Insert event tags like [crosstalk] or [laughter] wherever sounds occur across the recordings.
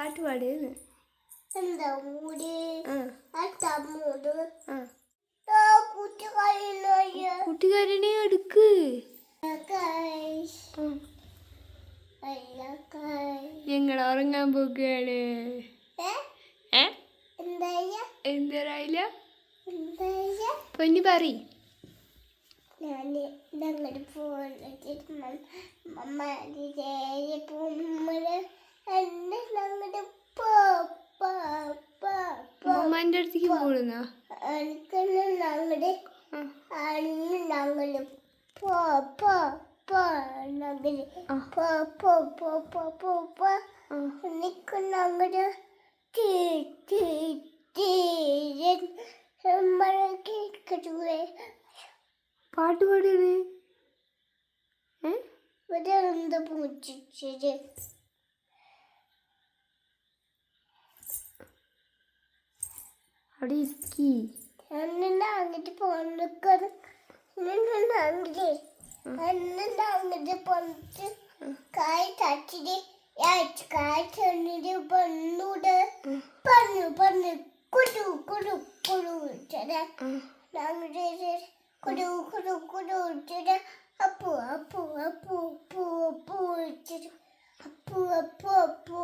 പാട്ട് പാടിയെന്ന്. എന്താ മൂടി? കൂട്ടുകാരനെ എടുക്ക്. ഞങ്ങൾ ഉറങ്ങാൻ പോകുകയാണ് എന്തായ പൊന്നി പറ ഞാൻ ഞങ്ങളുടെ പോകുമ്പോൾ തീരൻ അടുത്തേക്ക് കേൾക്കട്ടെ പാട്ട് പാടുകയാണ് ഏ? ഇവിടെ എന്താ പൂച്ചിച്ചത് അവിടെ ഇരിക്കി. അങ്ങോട്ട് പോന്നിക്കത് അങ്ങോട്ട്. അങ്ങോട്ട് പോന്നിട്ട് കായ് തച്ചിട്ട് കായ് ചെന്നിട്ട് പന്നൂട് പന്നു പന്നു കുടു കുടു കുടു ചെട ഞങ്ങളുടെ കുടു കുടു കുടു ചെട Appu Appu Appu Appu Appu Appu Appu Appu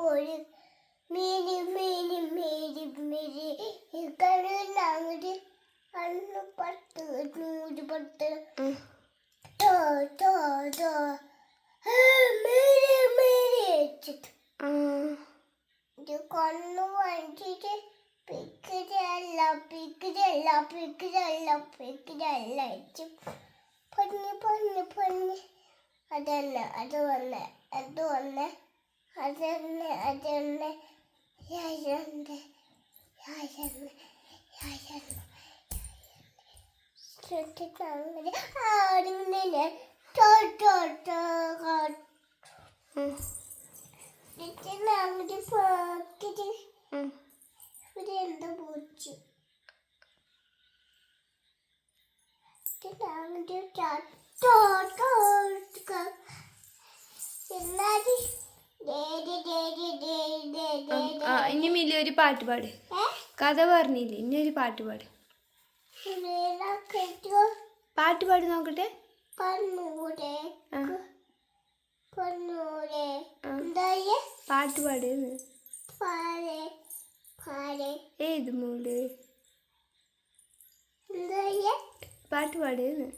Mary Mary Mary Mary. ഇക്കടെ ഞങ്ങളുടെ അന്ന് പത്ത് നൂറ് പത്ത്. തോ തോ തോ മേരി മേരി ഇത് കണ്ണു വാങ്ങിച്ചിട്ട് പിക്കരല്ല പിക്കരല്ല പിക്കരല്ല പിക്കരല്ല വെച്ചു പൊന്ന് പൊന്ന് പൊന്ന്. അതന്നെ അത് വന്നെ അത് വന്നെ അതന്നെ അതന്നെ Yaylandı. Yaylandı. Yaylandı. Sütü kalmadı. Ağrım nene. Tor tor tor. Sütü kalmadı. Fark edin. Fırıldı burcu. Sütü kalmadı. Tor tor tor. ആ, ഇനി മില്ലി ഒരു പാട്ട് പാട്. കഥ പറഞ്ഞില്ലേ ഇനി ഒരു പാട്ട് പാട്. പാട്ട് പാട് നോക്കട്ടെ. പാട്ട് പാടുന്നു പാരെ ഏത് മൂട്? പാട്ട് പാടുന്നു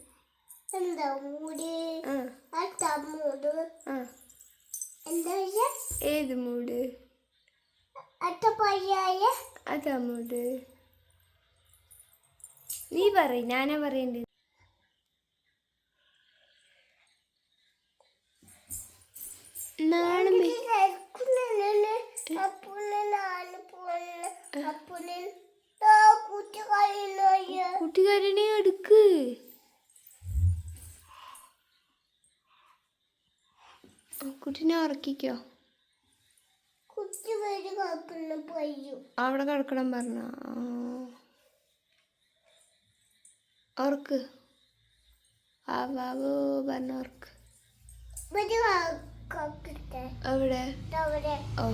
ഏത് മൂട്? പയ്യായ നീ പറ ഞാനാ പറയണ്ടേ കൂട്ടുകാരനെ എടുക്ക്. കുട്ടിനെ ഉറക്കിക്കോ. അവിടെ കിടക്കണം പറഞ്ഞ. ഓർക്ക് ആ ബാബു പറഞ്ഞ വരും അവിടെ. ഓ.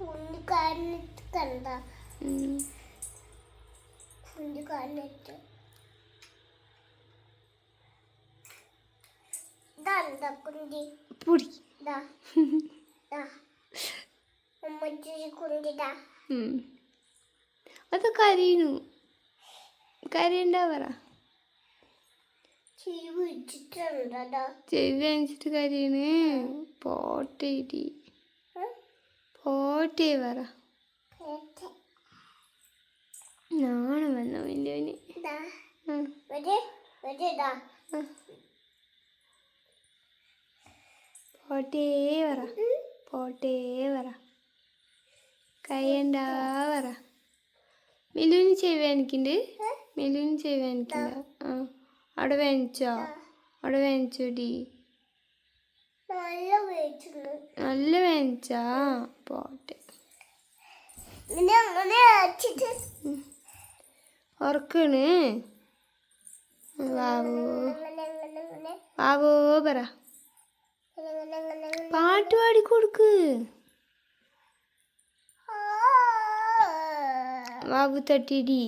കുഞ്ഞിക്കാരനിട്ട് കണ്ട. ഉം. പൊടി. [laughs] അത് കരയുന്നു. കരയണ്ട പറ. ചീ വിളിച്ചിട്ടുണ്ടോ ചെവി അണിച്ചിട്ട് കരയണ്. പോട്ടെ ഇടി. പോട്ടെ പറ. നാണം വന്ന വലിയവന് ഉം. പോട്ടേ പറ. പോട്ടേ പറ. കയ്യണ്ടാ പറ. മെലുവിന് ചെവി വേനിക്കുണ്ട് മെലുവിന് ചെവി വേനിക്കണ്ട ആ. അവിടെ വേനിച്ചോ അവിടെ വേനിച്ചോടി നല്ല വേനിച്ചാ പോട്ടെ. ഉറക്കണ്? വാവു. അങ്ങനെ പറ. പാട്ട് പാടി കൊടുക്ക്. വാവു തട്ടിടി.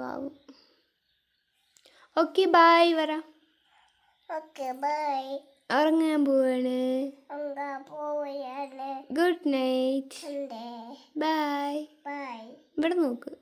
വാവു? ഓക്കെ ബായ് വരാ. ഓക്കെ ബൈ ഉറങ്ങാൻ പോവാണ്. Good night bye bye bye ഇവിടെ നോക്ക്.